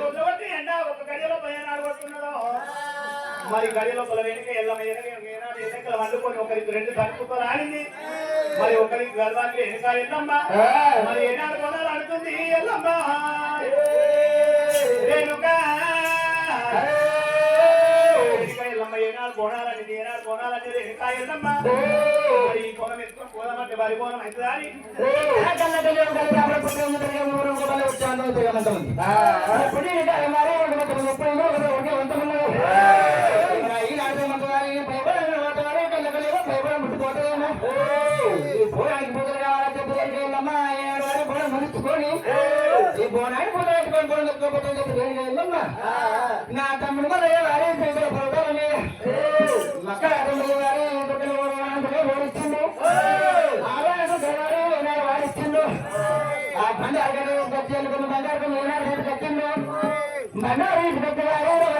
రోజుబట్టి ఎండ ఒక గడియలో పైన ఆడగొట్టున్నదో. మరి గడియలో పొల వెనుక ఎల్లమ్మ వెనుక ఏనాడు ఎన్నికలు వండుకొని ఒకరికి రెండు కలుపుకొని ఆడింది. మరి ఒకరికి గర్వానికి వెనుక ఎల్లమ్మ. మరి ఏనాడు కొనాలి అంటుంది ఎల్లమ్మ. వెనుక ఏనాడు కొనాలని ఏనాడు కొనాలని వెనుక ఎల్లమ్మ మరి ఈ పొలం ఎత్తుకొని పోదామంటే వరి పోదాం అవుతుందా అని ఈ బోనాన్ని పూత పెట్టుకొని వెళ్ళమ్మా నా తమ్ముడు మరి వారి పెంకుల పర్వతాల మీద బంగారు బంగారు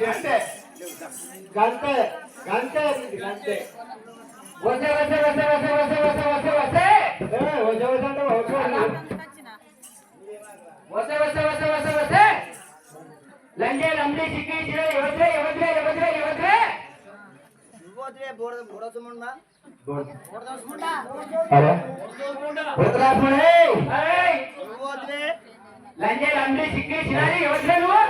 గంటే. గంటే గంటే గంటే. వస్తే వస్తే వస్తే వస్తే వస్తే వస్తే వస్తే ఏ, వచ్చే వచ్చే అంటే వస్తే వస్తే. వస్తే లంజే లంబి చిక్కి చిరే ఎవద్రే ఎవద్రే ఎవద్రే ఎవద్రే అరే. ఉత్తరాత్మనే ఏయ్. లంజే లంబి చిక్కి చిరారి ఎవద్రే నువ్వు?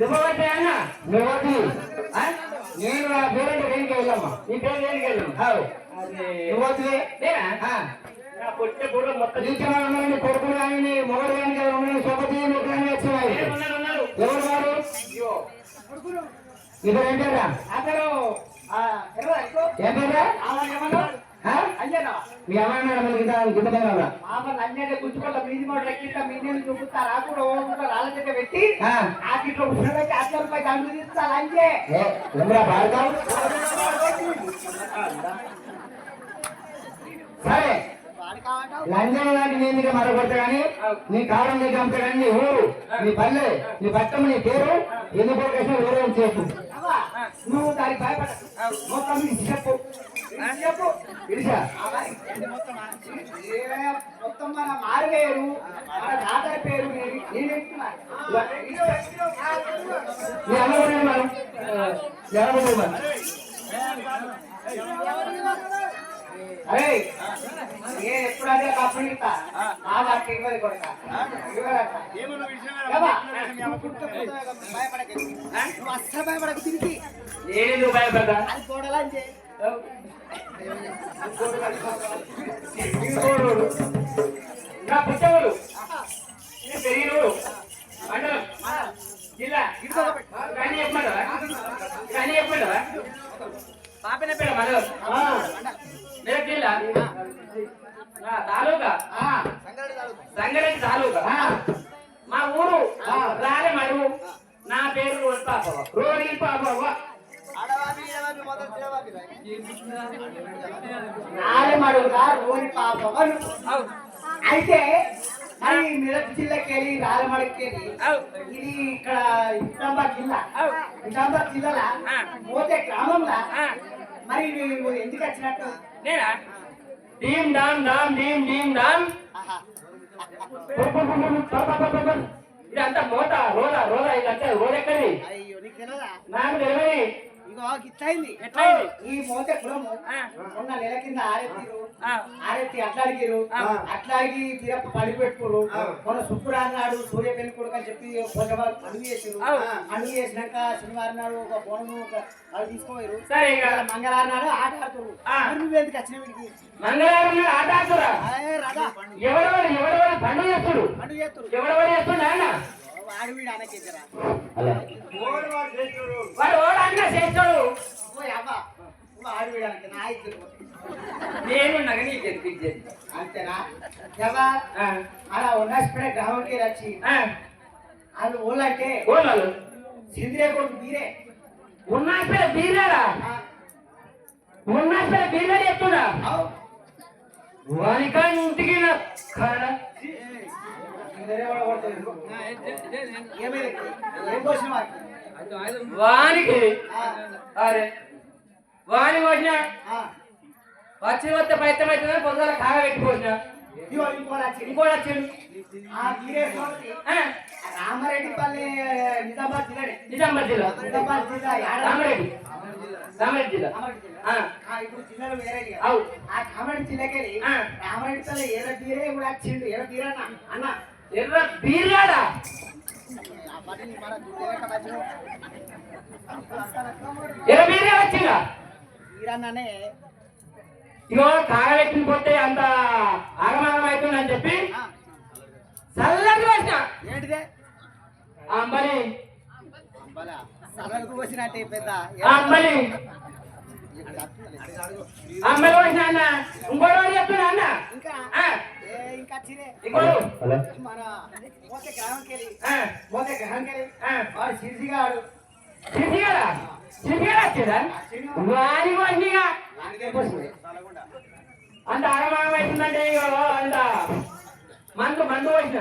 నువ్వొద్దు అన్న నువ్వొద్దు నేను ఆ పేరెంట్ దేనికి వెళ్ళమ్మా నీ పేరు దేనికి వెళ్ళమ్మా నువ్వొద్దు కొడుకు కానీ మొగడు కానీ సొపతి వచ్చినాయి ఎవరు వారు ఇప్పుడు ఏంటారా అతను ఏమంటారా అంజేనా మీ అమ్మాయి అడగలిగితే గుర్తుపడాలా మామూలు అన్నే గుర్తుపడ మీది మోడల్ ఎక్కిందా మీదేమి చూపుతారు ఆ కూడా ఓపుతారు వాళ్ళ దగ్గర పెట్టి ఆ. గిట్లో సరే. లంజన లాంటి నేను నీకు కానీ నీ కాలం నీకు అంతగాని నీ ఊరు నీ పల్లె నీ పట్టం నీ పేరు ఎన్ని పోకేసిన వేరే నువ్వు దానికి ఇది చెప్పు. చెప్పు. మొత్తం మన మన పేరు నేను ఎవరు? మనం మనం అరే నేను ఎప్పుడు అదే కంపెనీ నాకు మండలం. జిల్లా. కానీ చెప్పమంటావా? కానీ చెప్పమంటావా? పాపనే పేరు మండలం. తాలూకా? సంగారెడ్డి తాలూకా? మా ఊరు రాలే మడుగు నా పేరు రోడ్ పాపవ రోడి అయితే మరి మెదక్ జిల్లాకి వెళ్ళి రాలమడికి వెళ్ళి ఇది ఇక్కడ నిజామాబాద్ జిల్లా. నిజామాబాద్ జిల్లాలో పోతే గ్రామంలో. మరి ఎందుకు వచ్చినట్టు? నేనా? డీం డామ్ డామ్ డీం డీం డామ్ ఇదంతా మోత రోలా రోలా ఇదంతా రోలెక్కడి నాకు తెలియదు. ఇగో గిట్లయింది. ఈ మోతే ఉన్న నెల కింద ఆరెత్తిరు. ఆరెత్తి అట్లా అడిగిరు అట్లా అడిగి తీరప్ప పడి పెట్టుకోరు మన శుక్రవారం నాడు సూర్య పెళ్ళి కొడుకు అని చెప్పి వాళ్ళు పండుగ చేసారు పండుగ చేసినాక శనివారం నాడు ఒక ఒక వాళ్ళు ఇవాళ మంగళవారం నాడు ఆట ఆడుతున్నారు ఆ. మరి నువ్వు ఎందుకు వచ్చిన వీడికి మంగళవారం నాడు ఆట ఆడుతురా? ఎవడవాడు ఎవడవాడు పండుగ చేస్తుడు? పండుగ చేస్తారు ఎవడవాడు చేస్తుండ ఆయన నేను నగని గెలిపించేది అంతేనా? అలా ఉన్న స్ప్రే గ్రామంకి వచ్చి. అది ఊళ్ళంటే సింద్రే కొడుకు మీరే ఉన్నా స్ప్రే బీరేరా? ఉన్నా స్ప్రే బీరే చెప్తున్నా? వానికంటికి ఇంటికి వానికి అరే వాణి పోసిన? వచ్చిన వస్తే ప్రయత్నం అవుతుందని పొద్దున కాగా పెట్టిపోసిన ఇంకోటి నిజామాబాద్ జిల్లా నిజామాబాద్ జిల్లా. నిజామాబాద్ జిల్లా జిల్లా. ఇప్పుడు జిల్లాలు వేరే ఆ కామారెడ్డి జిల్లాకెళ్ళి రామారెడ్డిపల్లి ఏదో తీరే ఇప్పుడు వచ్చిండు ఏదో తీరన్నా అన్న ఎర్ర బీర్లాడా ఎర్ర బీరే వచ్చిందా? ఇగో కాగబెట్టిన పోతే అంత ఆగమాగం అవుతుందని చెప్పి ఆ, చల్లటి వచ్చిన ఏంటిదే? అంబలి. అంబలా. సరళకు వచ్చినట్టే పెద్ద. అంబలి. అంబలి వచ్చిన అన్న. ఇంకోటి చెప్తున్నా అన్న. ఇంకా? ఇంకా చిరే మన పోతే గ్రహానికి వెళ్ళి ఆ. వాడు సిరిసిగాడు. వచ్చిందా? అంత ఆగమాగం అవుతుందంటే ఇగో అంత మందు మందు వచ్చిన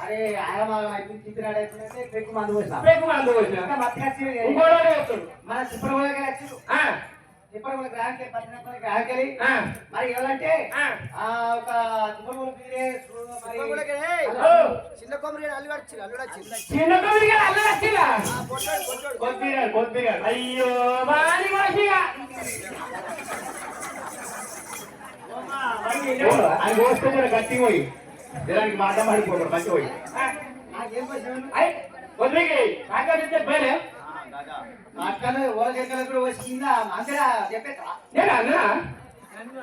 అరే ఆగమాగం అయిపోయింది చిత్రాడు అయిపోయిందంటే పెక్కు మందు పోసినా. పెక్కు మందు చెప్తాడు. మన చిప్పరగొలకి వచ్చి ఆ, చిప్పరగొల గ్రహానికి పట్టినప్పుడు గ్రహానికి వెళ్ళి ఆ, మరి ఎవరంటే ఒక చిన్న కొమ్మరి అల్లు వచ్చి అల్లు వచ్చి చిన్న కొద్దిగా అల్ల వచ్చిగా కొద్దిగా కొద్దిగా అయ్యో వచ్చిగా ఆయన కోస్తే జర గట్టి పోయి. జరానికి మాట మాడిపోతాడు మంచి పోయి. కొద్దిగా కాకపోతే పోలే అక్కడ ఓల ఎక్కడ కూడా వచ్చి కింద మంచిగా చెప్పేస్తా నేను అన్నా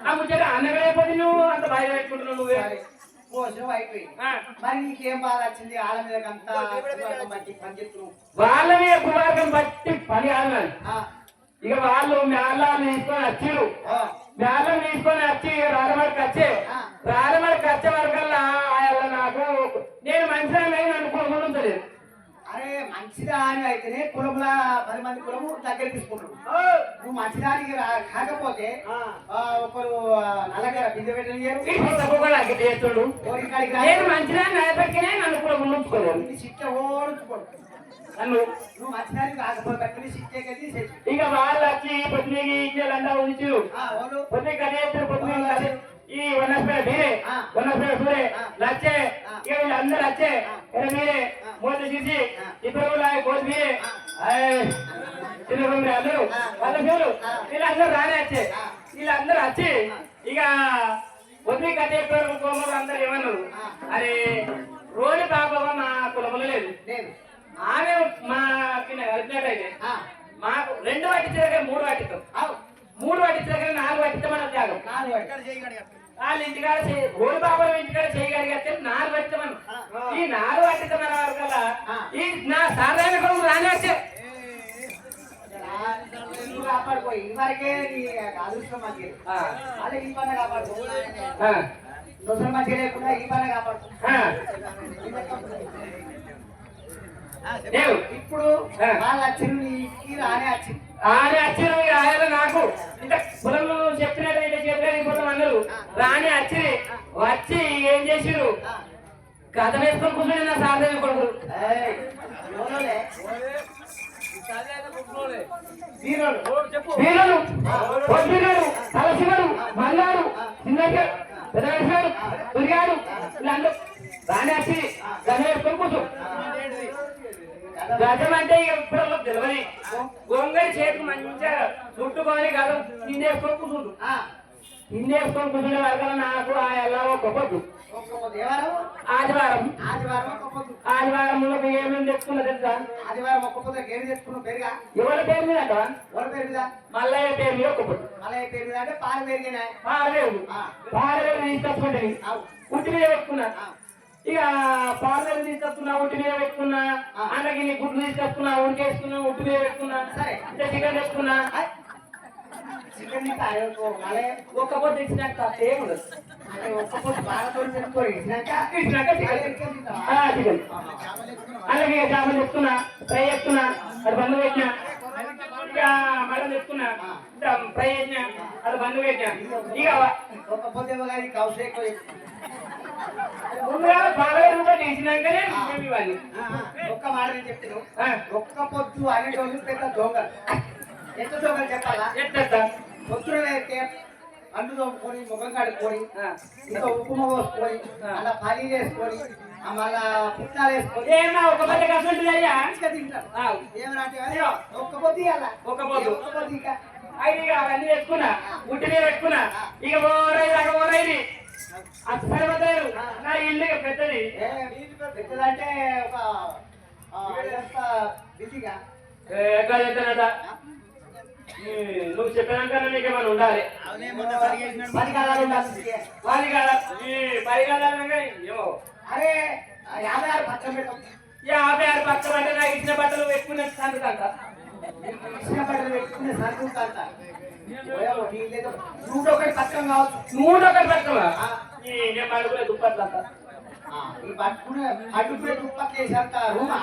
ఆ ముచ్చట అన్నగా అయిపోతే నువ్వు అంత బాగా పెట్టుకుంటున్నావు నువ్వే. సరే. పోషం అయిపోయింది. ఆ, మరి నీకేం బాధ వచ్చింది? ఆళ్ళ మీద అంతా మంచి పని చెప్తున్నావు వాళ్ళ మీద కుమార్గం బట్టి పని కాదు ఆ, ఇక వాళ్ళు మేళాలు తీసుకొని వచ్చిరు మేళం తీసుకొని వచ్చి రారమడికి వచ్చే రారమడికి వచ్చే వరకల్లా ఆయన నాకు నేను మంచిగా అనుకోకుండా ఉంచలేదు. అరే మంచిదాని అయితేనే కులంలో పది మంది కులము దగ్గర తీసుకుంటారు నువ్వు మంచిదానికి కాకపోతే ఒకరు నల్లగా బిందె పెట్టనియరు చేస్తుడు. ఓడికాడికి నేను మంచిగా నేపథ్యనే నన్ను కూడా ఉంచుకోలేదు సిట్ట ఓడుచుకోడు నన్ను. నువ్వు మంచిదానికి కాకపోతే సిట్టే కది ఇక వాళ్ళు వచ్చి పొద్దునకి ఇంజలంతా ఉంచు. పొద్దున కదేస్తారు పొద్దున ఈ వనస్పేట. వనస్పేట. లచ్చే. ఇక వీళ్ళందరూ వచ్చే ఆ. ఇప్పుడు కూడా కోతి మీరే ఆ. చిన్న అందరూ. వాళ్ళ పేరు. వీళ్ళందరూ రానే వచ్చే. వీళ్ళందరూ వచ్చి. ఇక పొద్దున కట్టేస్తారు కోమలు అందరూ ఏమన్నారు. అరే రోడ్డు పాప మా కులములు లేదు ఆమె మా కింద కలిపినట్టయితే మాకు రెండు దగ్గర మూడు పట్టిస్తాం అవు మూడు దగ్గర నాలుగు పట్టిస్తాం మన త్యాగం. వాళ్ళ ఇంటికాడ చేయి గోడు బాబాల ఇంటికాడ చేయగలిగితే నాలుగు పట్టిస్తామని ఆ. ఈ నాలుగు పట్టిస్తామన్న వరకల్లా ఆ. ఈ నా సాధారణ కొడుకు రాని వచ్చే నువ్వు కాపాడుకో ఈ వరకే నీ అదృష్టం మంచిది ఆ. అదే ఈ పని కాపాడుకో లేకుండా ఈ కాపాడుకో. ఇప్పుడు. వాళ్ళు వచ్చింది నీకి. రానే వచ్చింది రాని వచ్చిన రాయాలి నాకు ఇంకా పొలంలో చెప్పినట్టు అందరూ రాని వచ్చి వచ్చి ఏం చేసిరు. కథ వేసుకొని కూర్చుని నా సాధారణ కొడుకు? వీరోలు. వీరులు వడ్డీగాడు తలసిగాడు మల్లాడు చిన్నగా పెద్దగాడు దుర్గాడు వీళ్ళందరూ రాని వచ్చి కూర్చో గజం అంటే ఇప్పుడు తెలియదు గొంగడి చేతికి మంచిగా చుట్టుకొని గజం తిందేసుకొని కూర్చుంటు ఆ, తిందేసుకొని కూర్చునే వరకు నాకు ఆ ఎలా ఒక పొద్దు ఒక్క పొద్దు. ఎవరు ఆదివారం ఆదివారం ఏమేమి తెచ్చుకున్నా తెలుసా? ఆదివారం ఒక్క పొద్దు గేమి తెచ్చుకున్నావు పెరుగా? ఎవరి పేరు మీద ఎవరి పేరు మీద? మల్లయ్య పేరు మీద ఒక పొద్దు. మలయ పేరు మీద అంటే పాలు పెరిగినాయి పాడలేదు. ఆ. పాడలేదు తీసుకొచ్చుకుంటుంది అవు. ఉట్టి మీద పెట్టుకున్నా. ఇక పాడలేదు తీసుకొచ్చుకున్నా ఉట్టి మీద పెట్టుకున్నా. నీ గుడ్లు తీసుకొచ్చుకున్నా ఉడికేసుకున్నా ఉట్టి మీద పెట్టుకున్నా. సరే. అంటే చికెన్ తెచ్చుకున్నా ఆయ్. చికెన్ తింటా, అయ్యో, మలయ ఒక్క పొద్దు ఇచ్చినాక అంటే ఒక్క పొద్దు బాగా తోడు పెట్టుకోరు ఇచ్చినాక ఇచ్చినాక అలాగే చేపలు చెప్తున్నా ఫ్రై చెప్తున్నా అది బంధు పెట్టినా ఇక మళ్ళీ చెప్తున్నా ఫ్రై చేసినా అది బంధు పెట్టినా ఇక ఒక్క పొద్దు కానీ ముందుగా బాగా రూపాయలు తీసినాకనే ఇవ్వాలి ఒక్క మాట నేను చెప్తాను ఒక్క పొద్దు అనేటోళ్ళు పెద్ద దొంగలు ఎంత దొంగలు చెప్పాలా పొద్దున అయితే అంటు తోముకొని ముఖం కడుక్కొని. ఇంకా ఉప్పు పోసుకొని అలా వేసుకొని ఆ మళ్ళా పుట్నాలు వేసుకొని ఏమన్నా ఒక పది కసంటుంది అయ్యా తింటారు అయ్యో. ఒక్క పొద్దు ఒక్క పొద్దు. ఒక్క పొద్దు ఇంకా? అయితే ఇక అవన్నీ పెట్టుకున్నా ఉట్టి మీద పెట్టుకున్నా ఇక ఓరై దాకా ఓరైంది అస్సలు వదలరు నా ఇల్లు పెద్దది. పెద్దదంటే ఒక బిజీగా? ఎట్లా చెప్తానట నువ్వు చెప్పినాక నీకేమైనా ఉండాలి. పది కాలాలు పది ఈ పది కాదా ఏమో. అరే యాభై ఆరు పక్కన పెట్టం. యాభై ఆరు నాకు ఇచ్చిన బట్టలు పెట్టుకునే సందుకంట ఇచ్చిన బట్టలు పెట్టుకునే సరుకుంటాంట నూట ఒకటి పక్కన కావచ్చు. నేను ఆ, ఈ పట్టుకునే అడ్డుకునే దుప్పట్లు వేసేంత రూమా.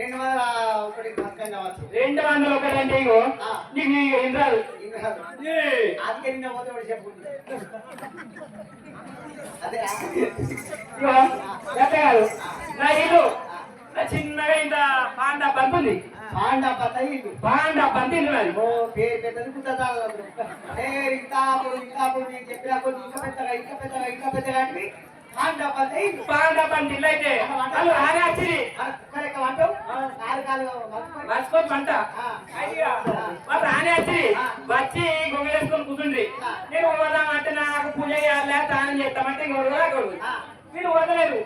రెండు వందల ఒకటి పక్కన కావచ్చు. రెండు వందలు ఒకటంటే ఇగో నీకు ఏం రాదు? అందుకే నిన్న పోతే అదే. కాదు. నా ఇల్లు. నా చిన్నగా ఇంత పాండా పాండా పత్తయ్యింది పాండా ఓ పేరు పెద్దది కుట్టదా ఏ ఇంకా అప్పుడు ఇంకా అప్పుడు నేను చెప్పిన కొద్ది ఇంకా పెద్దగా ఇంకా పెద్దగా ఇంకా పెద్దగా అంటే పంతిల్లు అయితే వాళ్ళు కాలు మర్చిపోయి. పంట. వాళ్ళు వచ్చి గొంగలేసుకొని కూర్చుండ్రి. నేను అంటే నాకు పూజ చేయాలి స్నానం చేస్తామంటే ఇంక వదలకూడదు ఆ, వీళ్ళు వదలేరు.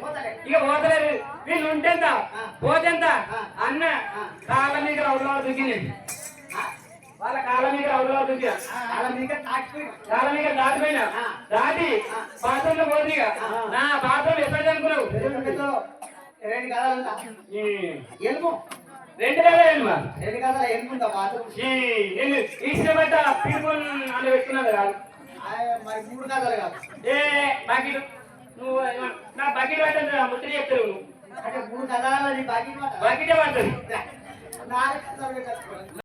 ఇక పోతలేరు. వీళ్ళు ఉంటేంత పోతేంత అన్న కాళ్ళ మీద రౌడలో దిగింది వాళ్ళ కాళ్ళ మీద దిగి వాళ్ళ మీద కాళ్ళ మీద దాటిపోయినా. దాటి బాత్రూమ్లో పోతుందిగా నా బాత్రూమ్ ఎక్కడ అనుకున్నావు? రెండు ఈ ఎలుగు. రెండు కదా ఏమా రెండు బాత్రూమ్ ఈ నేను ఇష్టపడ్డ పీపుల్ అని పెట్టుకున్నాను కాదు. మరి మూడు కథలు కాదు. ఏ బకెట్. నువ్వు నా బకెట్ పట్టదు ముద్ర చెప్తావు నువ్వు. అంటే మూడు కథలు బాకీ బకెటే పడుతుంది